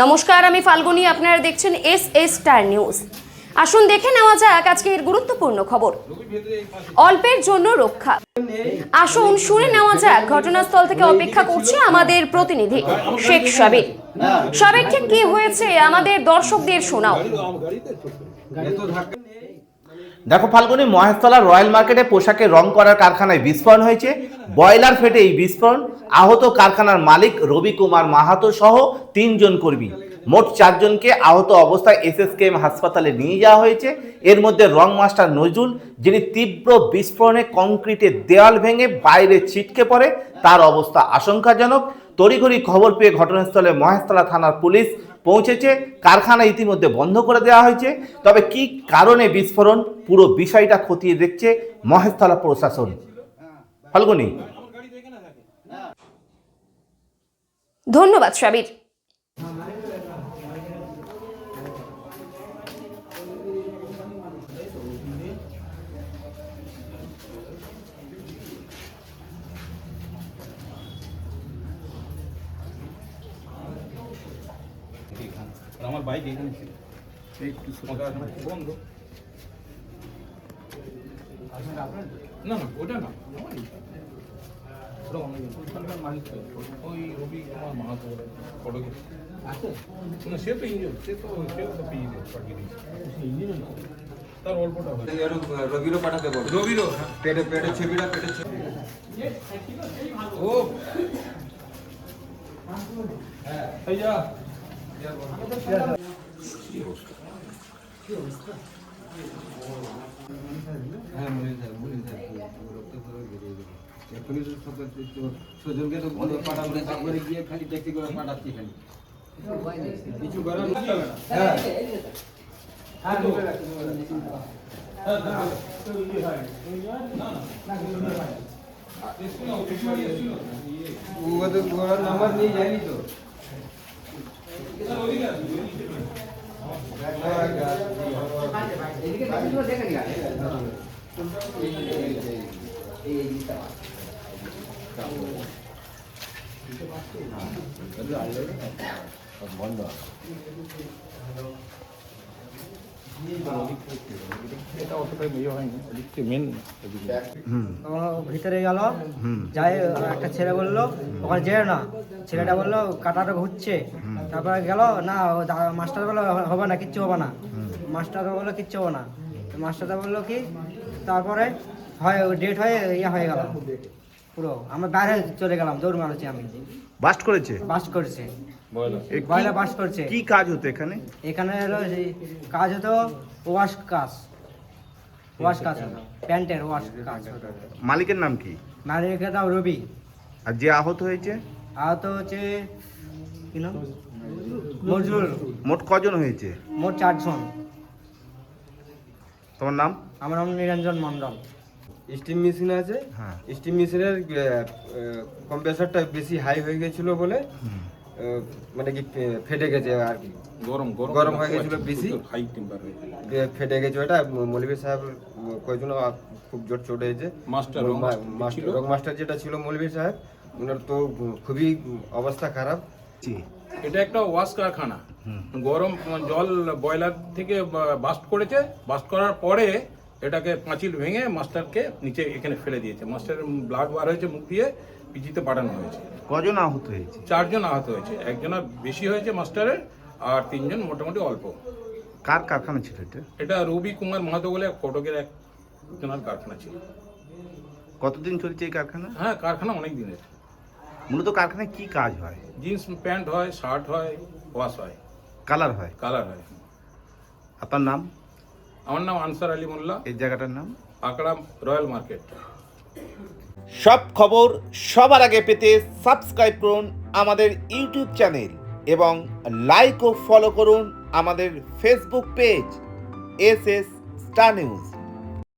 নমস্কার, আমি ফাল্গুনি, আপনারা দেখছেন এস এস স্টার নিউজ। আসুন দেখে নেওয়া যাক আজকের গুরুত্বপূর্ণ খবর। অল্পের জন্য রক্ষা। আসুন শুনে নেওয়া যাক, ঘটনাস্থল থেকে অপেক্ষা করছে আমাদের প্রতিনিধি, শেখ সাবির। সাবেক ঠিক কি হয়েছে, আমাদের দর্শকদের শোনাও। দেখো ফাল্গুনি মহেশতলা রয়্যাল মার্কেটে পোশাকের রং করার কারখানায় বিস্ফোরণ হয়েছে। বয়লার ফেটে এই বিস্ফোরণ। আহত কারখানার মালিক রবি কুমার মাহাতো সহ তিনজন কর্মী। মোট চারজনকে আহত অবস্থায় এসএসকেএম হাসপাতালে নিয়ে যাওয়া হয়েছে। এর মধ্যে রং মাস্টার নজরুল, যিনি তীব্র বিস্ফোরণে কংক্রিটের দেওয়াল ভেঙে বাইরে ছিটকে পড়ে, তার অবস্থা আশঙ্কাজনক। তড়িঘড়ি খবর পেয়ে ঘটনাস্থলে মহেশতলা থানার পুলিশ পৌঁছেছে। কারখানা ইতিমধ্যে বন্ধ করে দেওয়া হয়েছে। তবে কি কারণে বিস্ফোরণ? পুরো বিষয়টা খতিয়ে দেখছে মহেশতলা প্রশাসন। ফাল্গুনি। ধন্যবাদ, সাবির। আমার বাইক এখানে ছিল। বন্ধ। না না ওটা না। ওটা অন্য ওখানকার মালিক ওই রবি কুমার মাহাতো বলে ফটোগ্রাফি না সে তো ইঞ্জিন সে তো সেও তো পেয়ে দিয়েছে পাঠিয়ে দিয়েছে তার অল্পটা রবিরও পাঠাতে বলো। রবিরও হ্যাঁ। পেটে পেটে ছবিটা পেটে ছবি। ও। হ্যাঁ কিছু করার হ্যাঁ তো নাম্বার নিয়ে যায়নি তো? এটা অতটা ইয়ে হয়নি এদিকে মেন এদিকে ও ভিতরে গেল যাই একটা ছেলে বলল ওখানে যেও না। ছেলেটা বলল কাটাটা ঘুরছে। তারপরে গেল না মাস্টার বলল হবে না কিচ্ছু হবে না। মাস্টার বলল কিচ্ছু হবে না। মাস্টারটা বলল কি? তারপরে হয় ডেট হয়ে ইয়ে হয়ে গেল। পুরো আমরা বাইরে চলে গেলাম দৌড় মারছি আমি। বাস্ট করেছে? বাস করছে। এ বাস করছে। কি কাজ হতো এখানে? এখানে হলো সেই কাজ হতো ওয়াশ কাজ। ওয়াশ কাজ হতো। প্যান্টের ওয়াশ কাজ হতো। মালিকের নাম কি? মালিকের দাও রবি। আর যে আহত হয়েছে? আহত হচ্ছে কি নাম? নজরুল। মোট কজন হয়েছে? মোট চারজন। তোমার নাম? আমার নাম নিরঞ্জন মণ্ডল। স্টিম মেশিন আছে। হ্যাঁ। স্টিম মেশিনের কম্প্রেসারটা বেশি হাই হয়ে গেছিল বলে মানে কি ফেটে গেছে আর কি। গরম গরম গরম হয়ে গেছিল বেশি। হাই টেম্পার গেছে। দিয়ে ফেটে গেছে ওটা। মৌলভী সাহেব কয়েকজন খুব জোর চোট হয়েছে। মাস্টার, রং মাস্টার মাস্টার রং মাস্টার যেটা ছিল মৌলভী সাহেব ওনার তো খুবই অবস্থা খারাপ। জি। এটা একটা ওয়াশ কারখানা। গরম জল বয়লার থেকে বাস্ট করেছে। বাস্ট করার পরে এটাকে পাঁচিল ভেঙে মাস্টারকে নিচে এখানে ফেলে দিয়েছে। মাস্টারের ব্লাড বার হয়েছে মুখ দিয়ে পিজিতে পাঠানো হয়েছে। কজন আহত হয়েছে? চারজন আহত হয়েছে। একজনের বেশি হয়েছে মাস্টারের আর তিনজন মোটামুটি অল্প। কার কারখানা ছিল এটা? এটা রবি কুমার মাহাতো বলে এক ফটোকের এক জনের কারখানা ছিল। কতদিন চলছে এই কারখানা? হ্যাঁ কারখানা অনেক দিনের। মূলত কারখানায় কি কাজ হয়? জিন্স প্যান্ট হয় শার্ট হয় ওয়াশ হয়। কালার হয়? কালার হয়। আপনার নাম? আমার নাম আনসার আলী মোল্লা। এই জায়গাটার নাম? Akra royal market. সব খবর সবার আগে পেতে সাবস্ক্রাইব করুন আমাদের ইউটিউব চ্যানেল এবং লাইক ও ফলো করুন আমাদের Facebook page S S star news.